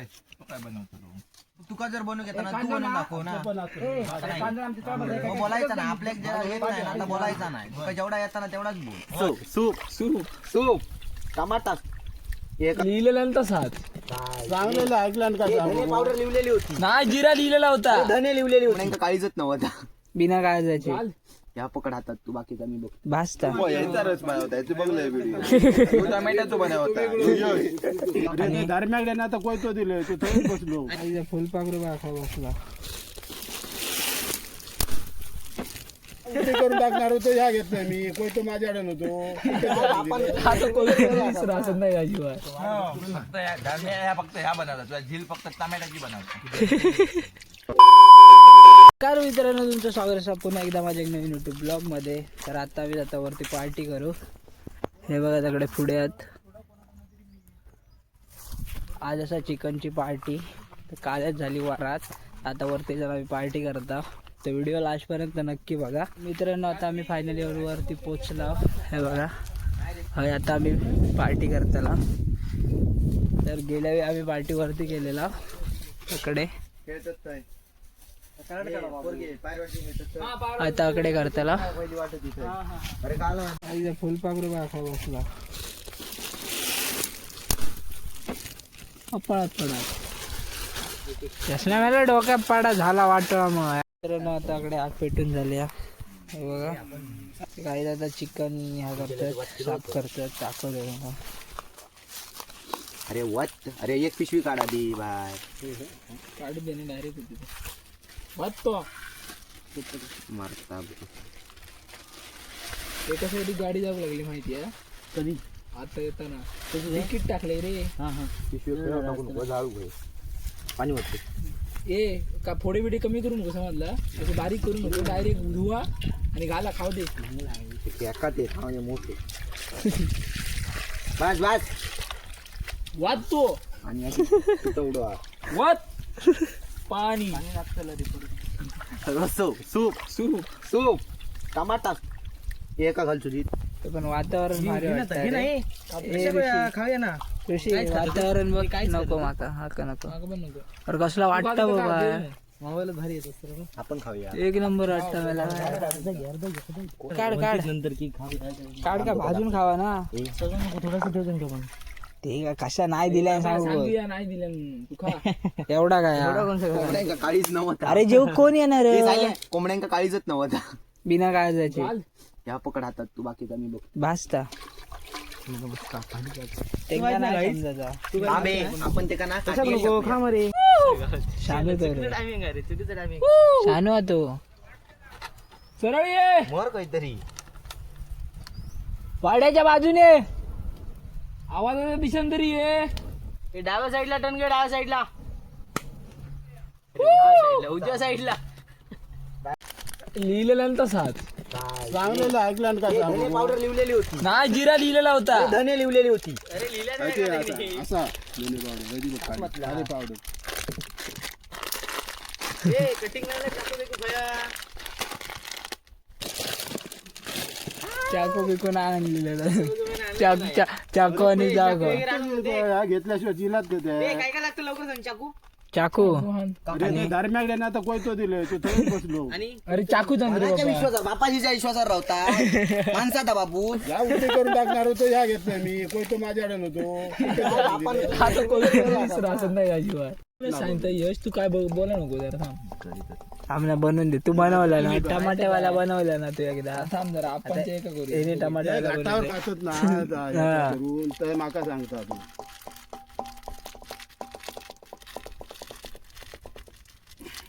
होय तू काय बनवतो तू? तुका जर बनवू घेताना तू बनवून दाखव ना. मग बोलायचं ना आपल्या जरा येत नाही ना, आता बोलायचा नाही. तुका जेवढा येताना तेवढाच बोल. Soup soup soup soup. Tomato लिहिलेला चांगलेलं ऐकलं का धने पावडर लिवलेली होती. नाही जिरा लिहिलेला होता. धने लिवलेली होती. काळीजच नव्हता. बिना काय जायचे ह्या पकड हातात तू बाकीचा मी बघ भासता. टोमॅटोचं बनवता दरम्यान ना तर कोयतो दिले तू थंय बसलो. फुलपाखरू बा खा बसला. ते करून टाकणार होतो ह्या घेत नाही मी. कोयतो माझ्याकडे नव्हतो असत नाही अजिबात फक्त ह्या बनवतात तुला झील फक्त टमॅटोची बनवतात कार मित्रांनो तुमचं स्वागत आहे. पुन्हा एकदा माझ्या एक नवीन युट्यूब ब्लॉगमध्ये तर आता आम्ही आता वरती पार्टी करू. हे बघा तिकडे पुढे आहेत. आज असा चिकनची पार्टी तर कालच झाली वरात. आता वरती जर आम्ही पार्टी करता तर व्हिडिओ लास्टपर्यंत नक्की बघा. मित्रांनो आता आम्ही फायनली वरती पोचलो हे बघा. हय आता आम्ही पार्टी करताला तर गेल्या वेळी आम्ही पार्टीवरती केलेला इकडे. आता इकडे करताला फुलपाखरू बा खा बसला. पळत पडत चष्मा मला डोक्यात पाडा झाला वाटला मग. मित्रांनो आता आग पेटून झाली हा. बघा. काही आता चिकन ह्या करतात साफ करतात टाकत अरे वत अरे एक पिशवी काढा दी बाय. काढून देणे डायरेक्ट वाटतो. मारता. एकासाठी गाडी जाऊ लागली माहिती आहे. कधी? आता येताना. तिकीट टाकले रे. पाणी वाटते ए का फोडे बिडे कमी करू नको समजला असं बारीक करू नको डायरेक्ट धुवा आणि घाला खाऊ दे. एका ते खाणे मोठे. बस बस. वाचतो आणि पाणी. रसो सूप सूप. सूप. टमाटा एका घाल तुझी पण वातावरण भारी वाटतं रे. ए, ऋषी, ऋषी, वातावरण बघ. नको माका. हा का नको? अरे कसला वाटतं बाबा. मोबाईल भारी येत आपण खाऊया. एक नंबर वाटतं मला. काढ काढ. नंतर की काढ का भाजून खावा ना. ते का कशा नाही दिल्या सांगू नाही दिल्या एवढा काय? कोंबड्यांका काळीच नव्हता. अरे जेव कोण येणार? ते कोंबड्यांका काळीजच नव्हता. बिना काय जायचे ह्या पकड हातात तू बाकीचा मी बघ भाजता तेंगा नाही समजायचा. आंबे आपण ते का ना शानू तर. शानू हा तो. सरळ ये. मोर काहीतरी. वाड्याच्या बाजूने. आवाज दिशन तरी ये. डाव्या साईडला टन घे डाव्या साईडला. उजव्या साईडला. लिहिलेला तसाच चांगलेलं ऐकलं का धने पावडर लिवलेली होती. नाही जिरा लिहिलेला होता. धने लिवलेली होती. असा दोन्ही पावडर वेगळी बघ काढली. खाली पावडर. चाकू बिकून आणलेलं चाकू चाकू आणि जागो. घेतल्याशिवाय जिलात देते. चाकू? अरे ते दरम्यान ना तर कोयतो दिले तू बसलो. अरे चाकू चंद्र विश्वासावर बापाजीच्या विश्वासावर राहता माणसाचा बापू. या उलटी करून टाकणार होतो ह्या घेत नाही मी. कोयतो माझ्याकडे नव्हतो. नाही अजिबात सांगता यश तू काय बघ बोला नको जरा थांब. बनवून दे. तू बनवला ना. टमाट्यावाला बनवला ना तू एकदा. थांब जरा आपण एका करू टमाट्यावाला घाटावर बनवू दे. खातात ना. करून तर माका सांगतात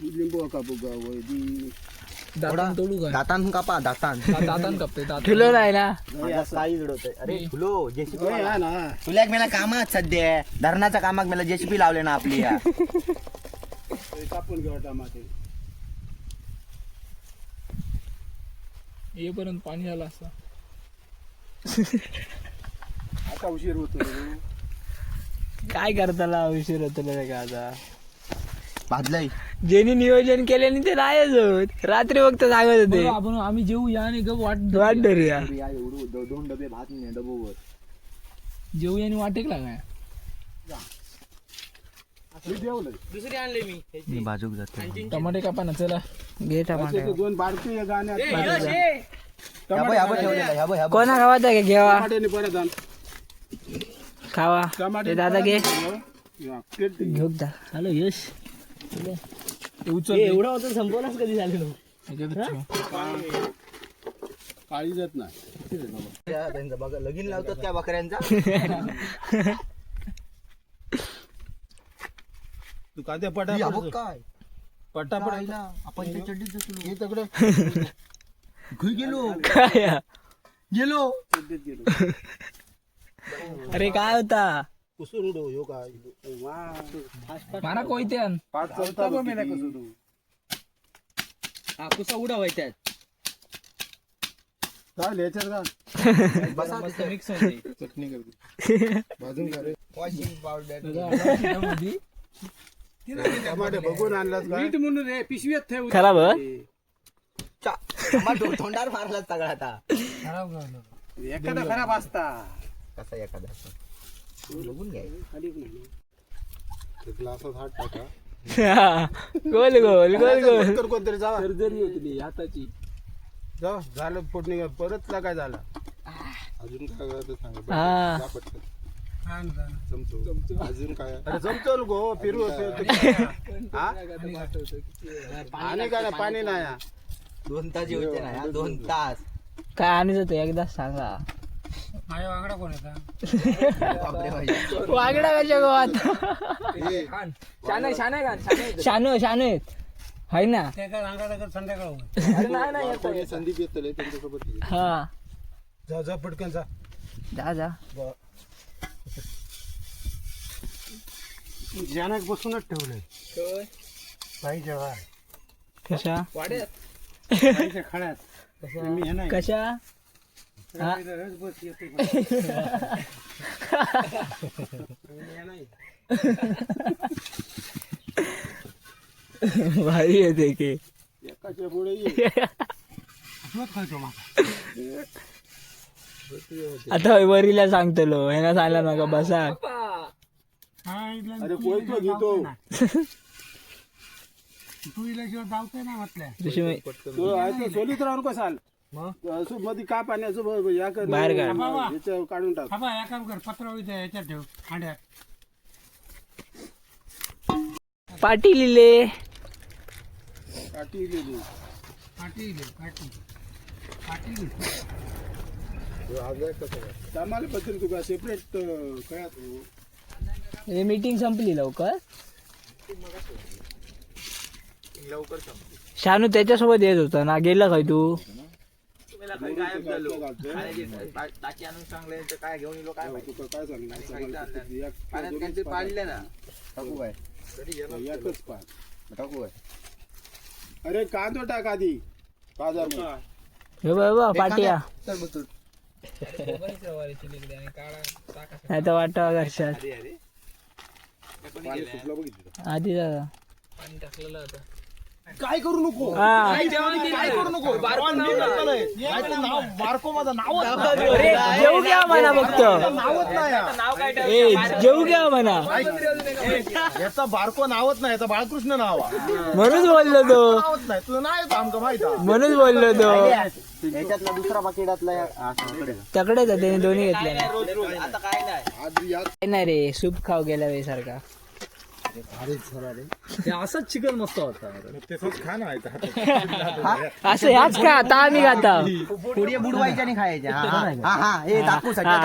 लिंबू कापू गा वैदी. दातान तोडू का दातान कापा दातान. दातान कापते तुला नाही ना जडवतोय अरे फुलो जेसीबी तुला एक मेला कामात सध्या. धरणाच्या कामाक मेला जेसीबी लावले ना आपली या. येईपर्यंत पाणी आलं असतं. आता उशीर होतो काय करताला उशीर होतो रे का आता? भाजलंय ज्यांनी नियोजन केल्याने ते नाहीच होत रात्री फक्त सांगत होते. आपण आम्ही जेऊ या आणि गप वाट वाट धरूया या. एवढं दो- दोन डबे भात नाही डबोवर. जेऊ आणि वाटेक लागाय मी जेवलंय. मी. बाजूक जातो. टमाटे कापा ना चला. घे टमाटे. ते दोन बारकी ठेवलेलं कोणा टमाट्याने परत आण. खावा. ते दादा घे. ते. घेऊ दा हॅलो यश. एवढा होतं संपवलाच कधी झालं काळी जात नाही. त्या त्यांचं बघा लगीन लावतात त्या बकऱ्यांचा. तू कांदे पटा ही अबक काय. पटापट आईला, आपण त्या चड्डीत जातो हे तकडं घुई गेलो. काय? गेलो. अरे काय होता? पाच चौथा किती. कुसा उडा व्हायच्यात चाल याच्यात घाल. चटणी करते भाजून खा रे वॉशिंग पावडर टमाटे बघून आणलास का? म्हणून रे पिशवीत ठेव. खराब तोंडार मारला सगळा आता. एखादा खराब असता. कसा एखादा बघून घ्याय ग्लासात हात टाका. गोल गोल गोल गोल. पटकन कोणतरी जावा. सर्जरी होती हाताची. जा झालं फोडणी घाल. परत काय झाला? अजून काय करायचं सांगा बरं. हा. जा पटकन. चमचो अजून काय? अरे चमचो नको फिरू हा? आणि काय? नाही, पाणी नाही. हा. दोन तास जेवते ना या, दोन तास. काय आणि होतं एकदा सांगा. बापरे भाई. वागडा कशा गोवात? हे, शानू. शानू. आहेत हाय ना? कोणी संदीप येतले त्यांच्यासोबत ये. हा. जा जा पटकन जा. जा जा. ज्यानं बसूनच ठेवलंय. कशा? पाहिजे खड्यात. मी हे नाही. कशा. भारी येते की. एकाच्या पुढे ये. आता वरीला सांगतलो. ह्याना सांगला नका बसा. अरे कोयतो घेतो तो आहे तो सोलीत राहून का साल? असं मध्ये का पाण्याचं या कर बाहेर काढ. याच्यावर काढून टाक. पाटी लिहिले काठी गेली कामाला बद्दल तुका सेपरेट काय तू मीटिंग संपली लवकर. शानू त्याच्यासोबत येत होता ना गेला काय तू? टाकी आणून सांगले तर काय घेऊन येलो काय माहिती. तुका काय सांगणार? पाण्यात काहीतरी पाडले ना. टाकू काय एकच पाय टाकू काय अरे कांदो टाक आधी. बाजार हे बघ बघ पाटिया. नाही तर वाटावा घरच्यात सुटलं बघितलं. आधी दादा काय करू नको? हा. काय करू नको? बारको माझं नाव अरे जेऊ घ्या म्हणा फक्त. ए जेऊ घ्या म्हणा. याचा बारको नावच नाही याचा बाळकृष्ण नाव म्हणून बोललो तो. नावच नाही. तुझं नाव येतं आमका माहीत आहे. म्हणून बोललो तो. याच्यातला दुसरा पाकिटातला हा, आहे त्याने दोन्ही घेतले. आता काय नाही. काय नाही रे सूप खाऊ गेल्या वेळी असंच चिकन मस्त होता. तसंच खा ना असं ह्याच का आता आम्ही खाता पुढे बुडवायच्या आणि खायच्या हा, हा हा, हा हे. हा,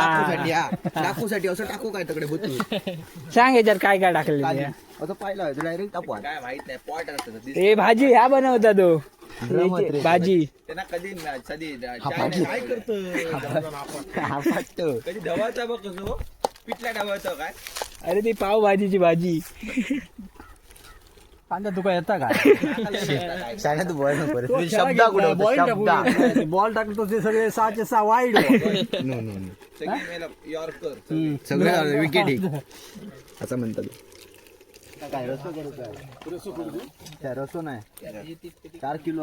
हा असं टाकू काय तिकडे बुतू सांग याच्यात काय काय टाकलेलं ते. असं पाहिलं होतं डायरेक्ट टाकू काय माहीत नाही पॉट असतं ए भाजी ह्या बनवता तो. भाजी. त्यांना कधी कधी काय करतो? कधी धवाचा बघ कसं? पिठला धवाचा काय? अरे ती पाव भाजीची भाजी. कांदा तुका येता का? सांगा तू बॉल नको शब्द कुठे बॉल टाकतो ते सगळे सहाचे सहा वाईड यॉर्कर. सगळं विकेट असं म्हणतात. काय रसो करू काय? रसो नाही? चार किलो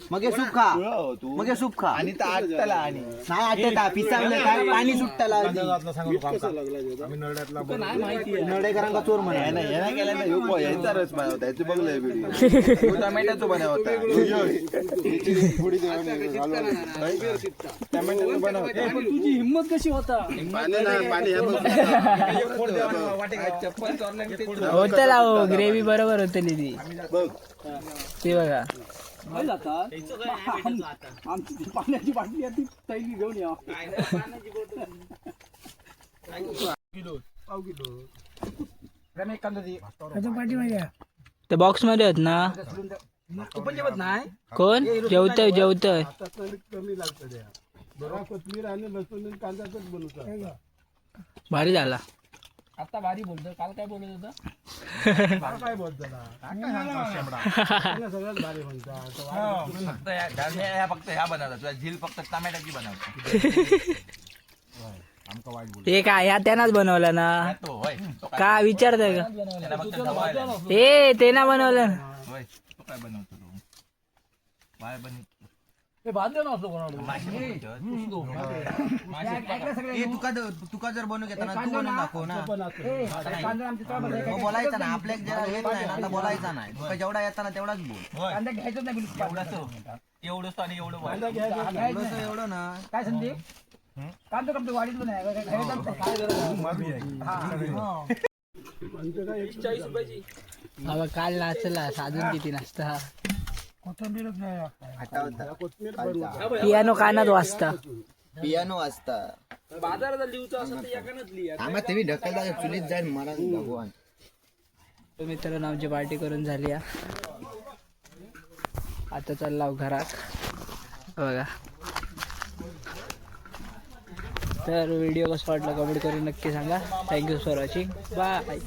मग हे सूप खा. मग हे सूप खा. आणि आटला आणि. नाही आटता पिसावलं काय? पाणी सुटतला आम्ही माहिती नडेकरांका चोर म्हणा. टोमॅटोचं बनवता. थोडी तुझी हिंमत कशी होता? पाणी नाही पाणी हे बघ. होतं हो. ग्रेव्ही बरोबर होतली ती बघ. ते बघा. नाही जातात आमची ती पाण्याची बाटली आहे ती पहिली घेऊन या. ते बॉक्समध्ये होत ना. कोण? जेवतय जेवतय. आता कमी कमी लागतं त्या जरा कोथमीर आणि लसूण आणि कांद्याच बनवतात. भारी झाला. आता भारी बोलतो काल काय बोलत होता? काय बोलतो. सगळ्यात भारी फक्त ह्या ह्या फक्त ह्या बनवतात. तुला झील फक्त टमॅटोची बनवतात. ते काय ह्या त्यानाच बनवलं ना? तो होय. तो काय का विचारतय का? त्याला फक्त. ए ते ना? बनवलं ना. होय. तो काय बनवतो तो? बाय बन हे नसतो कोणाला? तुका द- तुका जर बनवू घेता ना तू बनवून दाखव ना. मग बोलायचं ना आपल्या येत नाही ना आता बोलायचा नाही. तुका जेवढा येताना तेवढाच बोल. कांदा घ्यायचं नाही बिलकुल. एवढंच आणि एवढं एवढं ना. काय संदीप? कांदा कमते वाढीत काय नाही. काल नाचला. साजून किती नाचता. कोथिंबीरच नाही पियानो कानात वाजता. पियानो वाजता. बाजारात लिहूचं असं तर एकानंच लिहा. आम्हा तुम्ही ढकलता चुलीत जाईल मला भगवान. मित्रांनो आमची पार्टी करून झाली. आता चालला घरात. बघा. तर व्हिडिओ कसा वाटला कमेंट करून नक्की सांगा. Thank you for watching bye